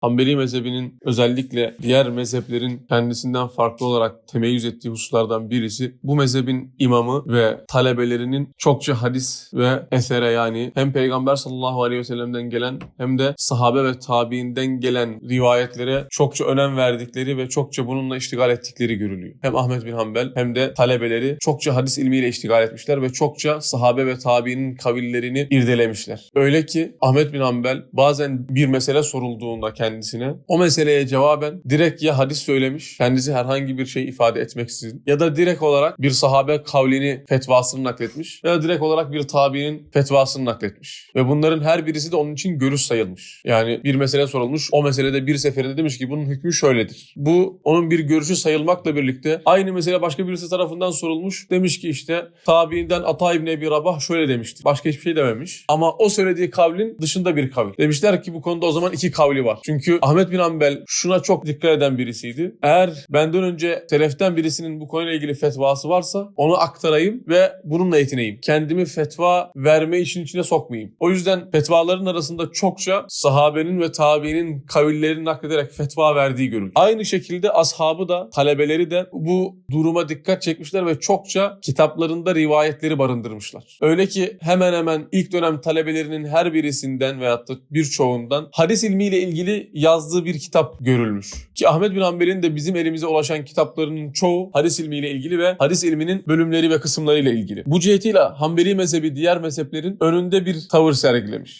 Hanbeli mezhebinin özellikle diğer mezheplerin kendisinden farklı olarak temeyyüz ettiği hususlardan birisi bu mezhebin imamı ve talebelerinin çokça hadis ve esere yani hem Peygamber sallallahu aleyhi ve sellem'den gelen hem de sahabe ve tabiinden gelen rivayetlere çokça önem verdikleri ve çokça bununla iştigal ettikleri görülüyor. Hem Ahmet bin Hanbel hem de talebeleri çokça hadis ilmiyle iştigal etmişler ve çokça sahabe ve tabiinin kavillerini irdelemişler. Öyle ki Ahmet bin Hanbel bazen bir mesele sorulduğunda kendisine o meseleye cevaben direkt ya hadis söylemiş, kendisi herhangi bir şey ifade etmeksizin ya da direkt olarak bir sahabe kavlini, fetvasını nakletmiş ya da direkt olarak bir tabiinin fetvasını nakletmiş. Ve bunların her birisi de onun için görüş sayılmış. Yani bir mesele sorulmuş, o meselede bir seferinde demiş ki bunun hükmü şöyledir. Bu onun bir görüşü sayılmakla birlikte aynı mesele başka birisi tarafından sorulmuş. Demiş ki işte tabiinden Ata İbni Ebi Rabah şöyle demişti. Başka hiçbir şey dememiş. Ama o söylediği kavlin dışında bir kavil. Demişler ki bu konuda o zaman iki kavli var. Çünkü Ahmet bin Hanbel şuna çok dikkat eden birisiydi. Eğer benden önce seleften birisinin bu konuyla ilgili fetvası varsa onu aktarayım ve bununla yetineyim. Kendimi fetva verme işin içine sokmayayım. O yüzden fetvaların arasında çokça sahabenin ve tabiinin kavillerini naklederek fetva verdiği görülür. Aynı şekilde ashabı da talebeleri de bu duruma dikkat çekmişler ve çokça kitaplarında rivayetleri barındırmışlar. Öyle ki hemen hemen ilk dönem talebelerinin her birisinden veyahut da birçoğundan hadis ilmiyle ilgili yazdığı bir kitap görülmüş. Ki Ahmet bin Hanbel'in de bizim elimize ulaşan kitaplarının çoğu hadis ilmiyle ilgili ve hadis ilminin bölümleri ve kısımlarıyla ilgili. Bu cihetiyle Hanbeli mezhebi diğer mezheplerin önünde bir tavır sergilemiş.